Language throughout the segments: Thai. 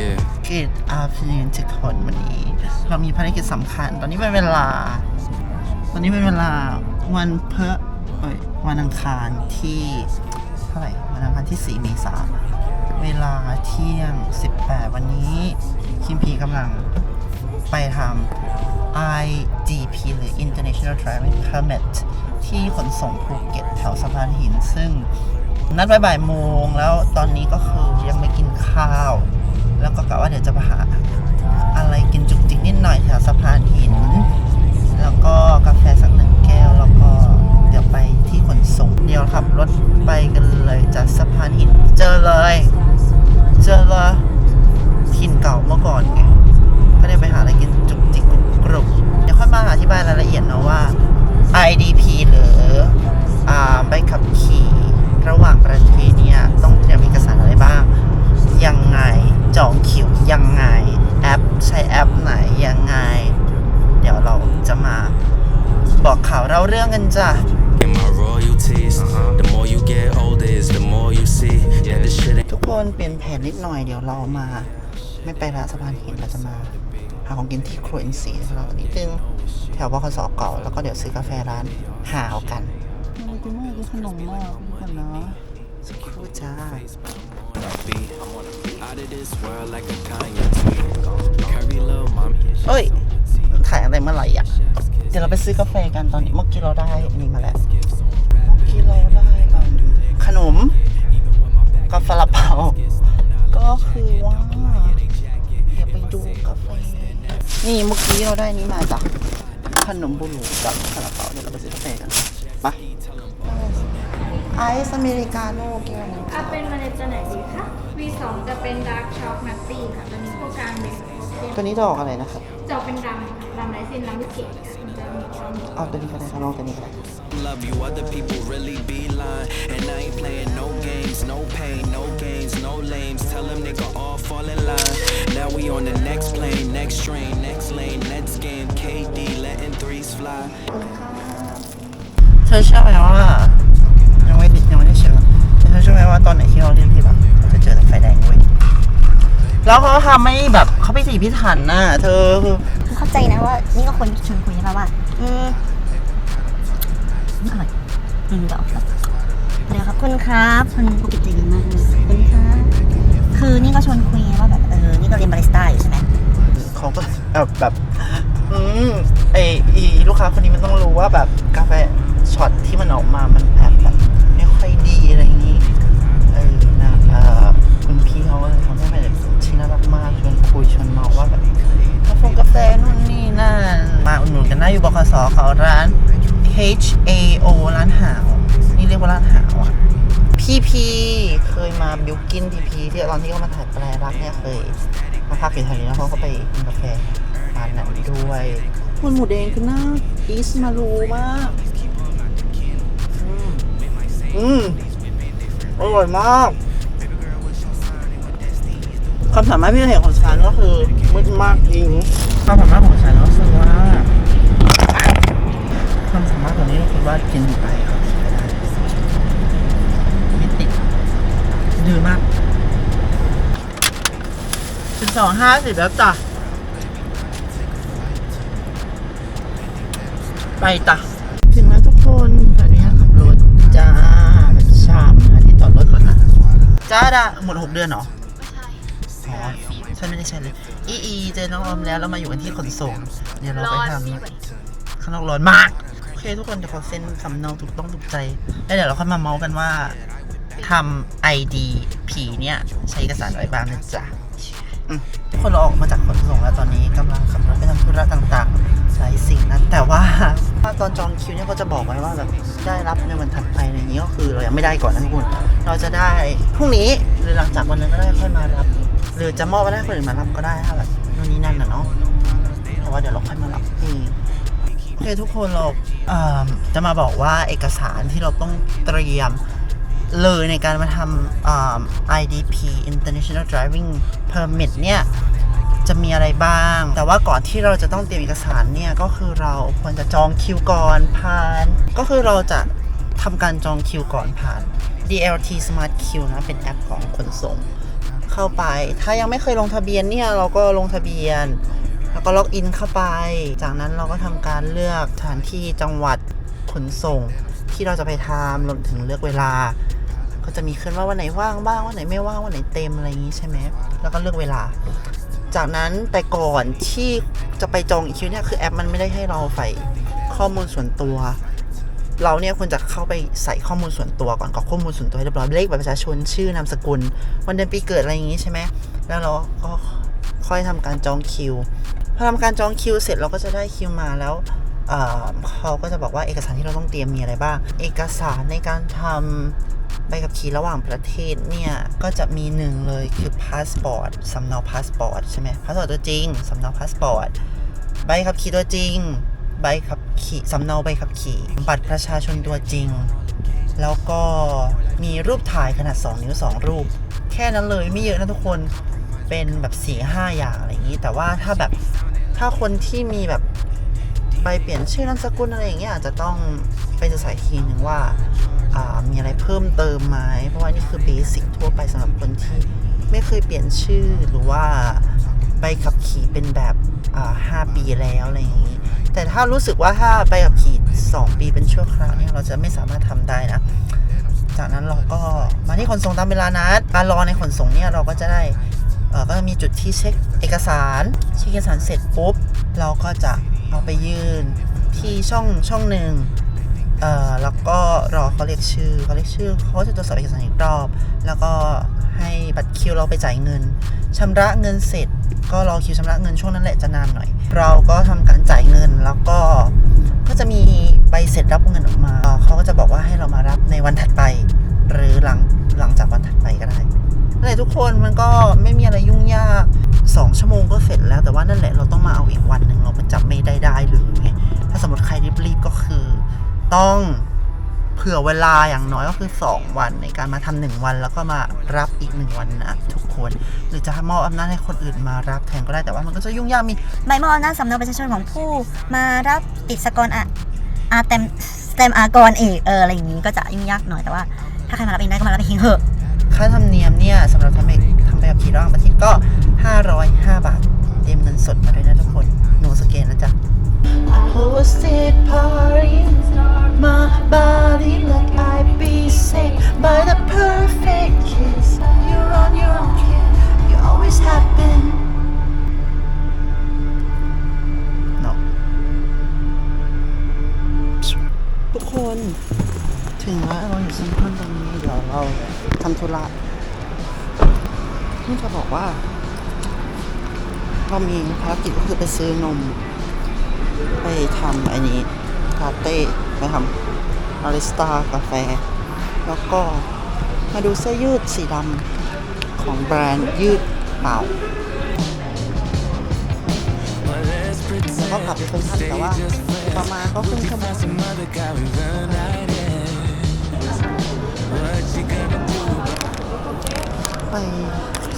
Yeah. Good afternoon ทุกคนวันนี้ เรามีภารกิจสำคัญ ตอนนี้เป็นเวลา ตอนนี้เป็นเวลาวันเพื่อเอ้ยวันอังคารที่เท่าไหร่วันอังคารที่ 4 เมษายนเวลาเที่ยง 18 วันนี้ คิมพีกำลังไปทำ IDP หรือ International Driving Permit ที่ขนส่งภูเก็ตแถวสะพานหิน ซึ่งนัดไว้บ่ายโมงแล้วตอนนี้ก็คือยังไม่กินข้าว แล้วก็กะว่าเดี๋ยวจะไปหาอะไรกินจุกจิกนิดหน่อยแถวสะพานหิน แล้วก็กาแฟสักหนึ่งแก้ว แล้วก็เดี๋ยวไปที่ขนส่ง เดี๋ยวขับรถไปกันเลยจากสะพานหิน เจอเลย เจอเลยหินเก่าเมื่อก่อนไง ก็ได้ไปหาอะไรกินจุกจิกกรุบเดี๋ยวค่อยมาอธิบายรายละเอียดนะว่า ID เราเรื่องกันจ้ะ In my royalties. The more you get older, is the more you see that this shit ain't ทุกคนเปลี่ยนแผนนิดหน่อยเดี๋ยวเรามา ไม่ไปร้านสะพานหินเราจะมา หาของกินที่ครัวอินซีของเรานิดนึงแถวบคสเก่าแล้วก็เดี๋ยวซื้อกาแฟร้านหาวกันน่ากินมากกินขนมมากกันเนาะสักครู่จ้า be. Out of this world like a Kanye tweet. Curvy little mommy. เอ้ย ถ่ายอะไรเมื่อไหร่อะ เดี๋ยวเราไปซื้อกาแฟกันตอนนี้เมื่อกี้เราได้อันนี่มาแล้วเมื่อกี้เราได้อืมขนมกับซาลาเปาก็คือว่าเดี๋ยวไปดูกาแฟนี่เมื่อกี้เราได้นี้มาจ้ะขนมบุหรี่กับซาลาเปาเดี๋ยวเราไปซื้อกาแฟกันไปไอซ์อเมริกาโน่แก้วหนึงอะเป็นเมล็ดจะไหนดีคะ V2 จะเป็นดาร์กช็อกนัตตี้ค่ะตัวนี้พวกกลางเด็กตัวนี้จะออกอะไรนะครับจะเป็นดำค่ะดำไรเส้นดำวิเกตค่ะ มันจะมีความเอาตัวนี้ก็ได้ครับลองตัวนี้ก็ได้ Love you, other people really be lying. And I ain't playing no games, no pain, no games, no lames. Tell them nigga all fall in line. Now we on the next plane, next train, next lane, next game. KD letting threes fly. เธอเชื่อไหมว่ายังไม่ยังไม่ได้เชื่อแต่เธอเชื่อไหมว่าตอนไหนที่เราเรียนที่แบบเราจะเจอแต่ไฟแดงเว้ยแล้วเขาทำไม่แบบเขาพิถีพิถันน่ะ เธอคือคือเข้า ใจนะว่า นี่ก็คนชวนคุยใช่ปะว่า อืมอร่อยอืมเดี๋ยวครับเดี๋ยวครับคุณครับคุณภูเก็ตใจดีมากเลยขอบคุณครับคือนี่ก็ชวนคุยไงว่าแบบเออนี่ก็เรียนบาริสต้าอยู่ใช่ไหมเขาก็แบบแบบอืมไออีลูกค้าคนนี้มันต้องรู้ว่าแบบกาแฟช็อตที่มันออกมามันแอบแบบไม่ค่อยดีอะไรอย่างนี้เออนะเออคุณพี่เขาก็เลยทำให้แบบชิ้นน่ารักมากชวนคุยชวนเมาว่าแบบกาแฟกาแฟนู่น นี่นั่น มาอุดหนุนกันได้อยู่บคสเขาร้าน H A O ร้านหาว นี่เรียกว่าร้านหาวอะพี่พีเคยมาบิวกินพีพีที่ตอนที่เขามาถ่ายแปลรักเนี่ยเคยมาพักอยู่แถวนี้แล้วเขาก็ไปกินกาแฟร้านนั้นด้วยมันหมูแดงคือหน้าอีสมารูมากอืมอืมอร่อยมาก ความสามารถพิเศษของฉันก็คือมืดมากจริง ความสามารถของฉันก็คือว่าความสามารถของนี้คือว่ากินไปครับไม่ติดดื้อมากสิบสองห้าสิบแล้วจ้ะไปจ้ะถึงแล้วทุกคนตอนนี้ขับรถจ้าชามาที่จอดรถก่อนนะจ้าดาหมดหกเดือนเหรอ ฉันไม่ได้ใช้เลยอีอีเจอน้องออมแล้วเรามาอยู่กันที่ขนส่งเดี๋ยวเราไปทำข้างนอกร้อนมากโอเคทุกคนเดี๋ยวขอเซ็นสำเนาถูกต้องถูกใจ แล้วเดี๋ยวเราค่อยมาเมาส์กันว่าทำ ID ผีเนี่ย ใช้เอกสารอะไรบ้างนะจ๊ะอืมทุกคนเราออกมาจากขนส่งแล้วตอนนี้กำลังขับรถไปทำธุระต่างๆหลายสิ่งนะแต่ว่าถ้าตอนจองคิวเนี่ยเขาจะบอกไว้ว่าแบบได้รับในวันถัดไปอะไรอย่างนี้ก็คือเรายังไม่ได้ก่อนนะทุกคนเราจะได้พรุ่งนี้หรือหลังจากวันนั้นก็ได้ค่อยมารับ หรือจะมอบไปให้คนอื่นมารับก็ได้ถ้าแบบนู่นนี่นั่นนะเนาะเพราะว่าเดี๋ยวเราค่อยมารับเองโอเคทุกคนเราเจะมาบอกว่าเอกสารที่เราต้องเตรียมเลยในการมาทำ IDP International Driving Permit เนี่ยจะมีอะไรบ้าง แต่ว่าก่อนที่เราจะต้องเตรียมเอกสารเนี่ย ก็คือเราควรจะจองคิวก่อนผ่าน ก็คือเราจะทำการจองคิวก่อนผ่าน DLT Smart Queue นะ เป็นแอปของขนส่ง เข้าไป ถ้ายังไม่เคยลงทะเบียนเนี่ยเราก็ลงทะเบียน แล้วก็ล็อกอินเข้าไป จากนั้นเราก็ทำการเลือกสถานที่จังหวัดขนส่ง ที่เราจะไปทำรวมถึงเลือกเวลา ก็จะมีขึ้นว่าวันไหนว่างบ้างวันไหนไม่ว่างวันไหนเต็มอะไรอย่างนี้ใช่ไหมแล้วก็เลือกเวลา จากนั้นแต่ก่อนที่จะไปจองอีกคิวเนี่ยคือแอปมันไม่ได้ให้เราใส่ข้อมูลส่วนตัว เราเนี่ยควรจะเข้าไปใส่ข้อมูลส่วนตัวก่อนกรอกข้อมูลส่วนตัวให้เรียบร้อยเลขบัตรประชาชนชื่อนามสกุล วันเดือนปีเกิดอะไรอย่างนี้ใช่ไหมแล้วเราก็ค่อยทำการจองคิวพอทำการจองคิวเสร็จเราก็จะได้คิวมาแล้วเเขาก็จะบอกว่าเอกสารที่เราต้องเตรียมมีอะไรบ้าง เอกสารในการทำใบขับขี่ระหว่างประเทศเนี่ย ก็จะมีหนึ่งเลยคือพาสปอร์ตสำเนาพาสปอร์ตใช่ไหมพาสปอร์ตตัวจริงสำเนาพาสปอร์ตใบขับขี่ตัวจริง ใบขับขี่สำเนาใบขับขี่ บัตรประชาชนตัวจริง แล้วก็มีรูปถ่ายขนาด 2 นิ้ว 2 รูป แค่นั้นเลยไม่เยอะนะทุกคนเป็นแบบ4ีห้าอย่างอะไรอย่างนี้ แต่ว่าถ้าแบบถ้าคนที่มีแบบใบเปลี่ยนชื่อนามสกุลอะไรอย่างเงี้ยอาจจะต้องไปจะใส่ทีหนึ่งว่าามีอะไรเพิ่มเติมไหมเพราะว่านี่คือเบสิกทั่วไปสำหรับคนที่ไม่เคยเปลี่ยนชื่อหรือว่าใบขับขี่เป็นแบบอ่าห้าปีแล้วอะไรอย่างนี้ แต่ถ้ารู้สึกว่าถ้าใบขับขี่สองปีเป็นชั่วคราวเนี่ยเราจะไม่สามารถทำได้นะ จากนั้นเราก็มาที่ขนส่งตามเวลานัดการรอในขนส่งเนี่ยเราก็จะได้เออก็จะมีจุดที่เช็คเอกสารเช็คเอกสารเสร็จปุ๊บ เราก็จะเอาไปยื่นที่ช่องช่องหนึ่งเออแล้วก็รอเขาเรียกชื่อเขาเรียกชื่อเขาจะตรวจสอบเอกสารอีกรอบ แล้วก็ ให้บัตรคิวเราไปจ่ายเงินชำระเงินเสร็จ ก็รอคิวชำระเงินช่วงนั้นแหละจะนานหน่อย เราก็ทำการจ่ายเงินแล้วก็ก็จะมีใบเสร็จรับเงินออกมา เขาก็จะบอกว่าให้เรามารับในวันถัดไป หรือหลังหลังจากวันถัดไปก็ได้นั่นแหละทุกคนมันก็ไม่มีอะไรยุ่งยากสองชั่วโมงก็เสร็จแล้วแต่ว่านั่นแหละเราต้องมาเอาอีกวันหนึ่งเรามันจำไม่ได้ได้เลยไงถ้าสมมติใครรีบๆก็คือ ต้อง ผื่อเวลาอย่างน้อยก็คือ 2 วันในการมาทำหนึ่งวันแล้วก็มารับอีกหนึ่งวันนะทุกคน หรือจะมอบอำนาจให้คนอื่นมารับแทนก็ได้แต่ว่ามันก็จะยุ่งยากมีใบมอบอำนาจสำเนาประชาชนของผู้มารับติดสกรอะอาเต็มเต็มอากรเอกเอออะไรอย่างนี้ก็จะยุ่งยากหน่อยแต่ว่า ถ้าใครมารับเองได้ก็มารับเองเถอะค่าธรรมเนียมเนี่ยสำหรับทำใบทำใบขับขี่ระหว่างประเทศก็ 505 บาทเตรียมเงินสดมาด้วยนะทุกคนหนูสแกนนะจ๊ะ Hosted party My น ถึงแล้วเราอยู่ซีคอนตรงนี้เดี๋ยวเราทำธุระที่จะบอกว่าเรามีภารกิจก็คือไปซื้อนม ไปทำอ้นี้ลาเต้ไปทำบาริสตากาแฟ แล้วก็มาดูเสื้อยืดสีดำของแบรนด์ยืดเปล่า แล้วก็กลับไปเป็นท่านแต่ว่าประมาณก็ครึ่งชั่วโมงไป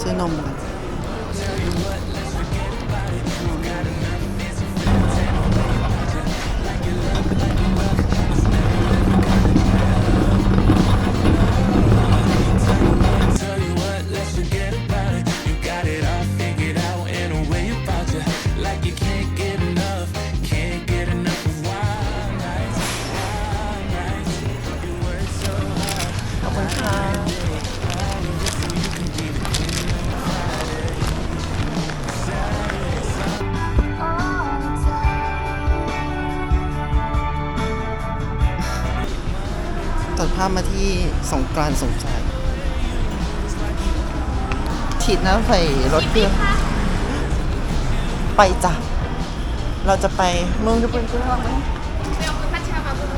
ซื้อนมกัน ตัดภาพมาที่สงกรานต์สงใจฉีดน้ำใส่รถเครื่องไปจ้ะ เราจะไปมึงจะเป็นเครื่องไหมไปเอาพัชชามาบุญ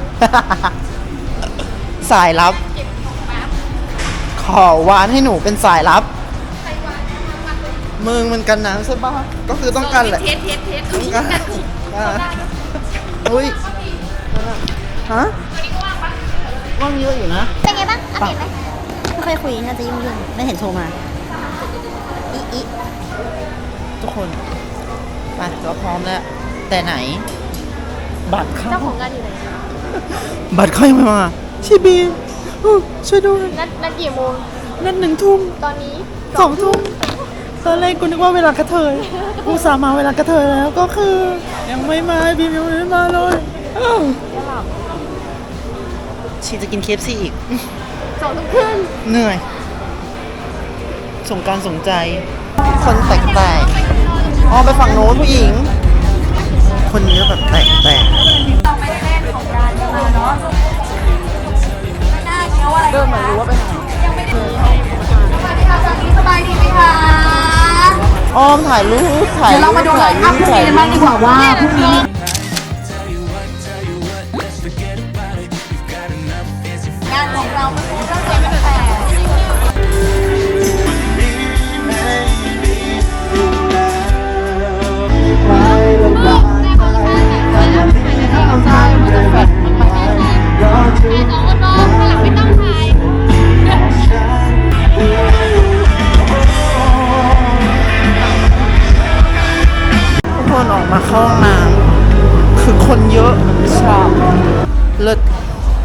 สายลับเก็บของแป๊บขอวานให้หนูเป็นสายลับใครวางทำมาเลยมึงมันกันน้ำใช่ปะก็คือต้องการแหละเทสเทสเทสต้องการอ่าอุ้ยฮะตัวนี้ ก็ว่างปะว่างเยอะอยู่นะ เป็นไงบ้าง อัปเดตไหมไม่ค่อยคุยน่าจะยุ่งๆไม่เห็นโทรมาอีอีทุกคนไปเราพร้อมแล้ว แต่ไหน บัตรเข้าเจ้าของงานอยู่ไหนบัตรเข้ายังไม่มาชิบีอู้ช่วยด้วยนัดนัดกี่โมงนั่นหนึ่งทุ่มตอนนี้สองทุ่มตอนแรกกูนึกว่าเวลากระเทยกูสามาเวลากระเทยแล้วก็คือ ยังไม่มาบีมยังไม่มาเลยอ้าว ชีจะกินเคฟซีอีกสองทุ่มครึ่งเหนื่อย สงกรารสนใจ คนแตกๆอ๋อไปฝั่งโน้นผู้หญิง คนเยอะแบบแตกเราไปเล่นของการกันมาเนาะไม่น่าเชื่อว่าอะไรเริ่มมารู้ว่าเป็นยังไม่ได้สวัสดีค่ะสวัสดีสบายดีไหมคะๆอ้อมถ่ายรูปถ่ายรูปถ่ายรูปถ่ายรูปดีกว่าว่าพรุ่งนี้ มาเข้าห้องน้ำคือคนเยอะชอบเลิศ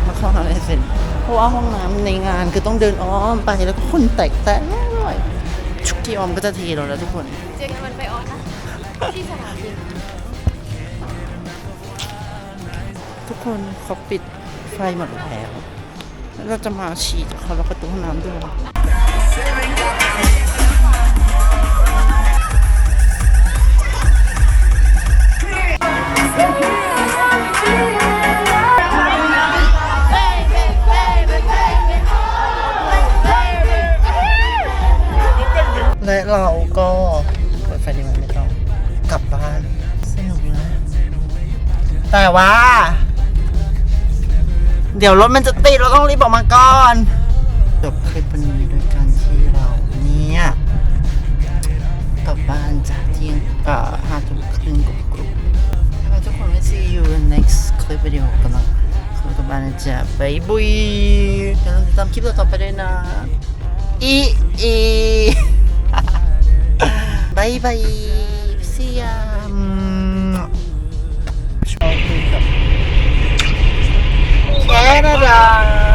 มาเข้าห้องน้ำเสร็จเพราะว่าห้องน้ำในงานคือต้องเดินอ้อมไปแล้วก็คนแตกแตกอร่อยชุกกี้ออมก็จะเทเราแล้วทุกคนเจอกันวันไปออนนะที่สนามบินทุกคนเขาปิดไฟหมดแล้วแล้วเราจะมาฉีดจากเขาแล้วประตูห้องน้ำด้วย และเราก็เปิดไฟดีไหมไม่ต้องกลับบ้านสนุกอยู่นะ แต่ว่า เดี๋ยวรถมันจะติดเราต้องรีบออกมาก่อน จบคลิปวันนี้โดยการที่เราเนี่ยกลับบ้านจากที่เอ่อห้าทุ่ม next clip video กำลังเข้ากับบ้านนะจ๊ะบายบุยเดี๋ยวเราติดตามคลิปต่อไปด้วยนะอีอีบายบาย see ya ชอบคุยกับแคนาดา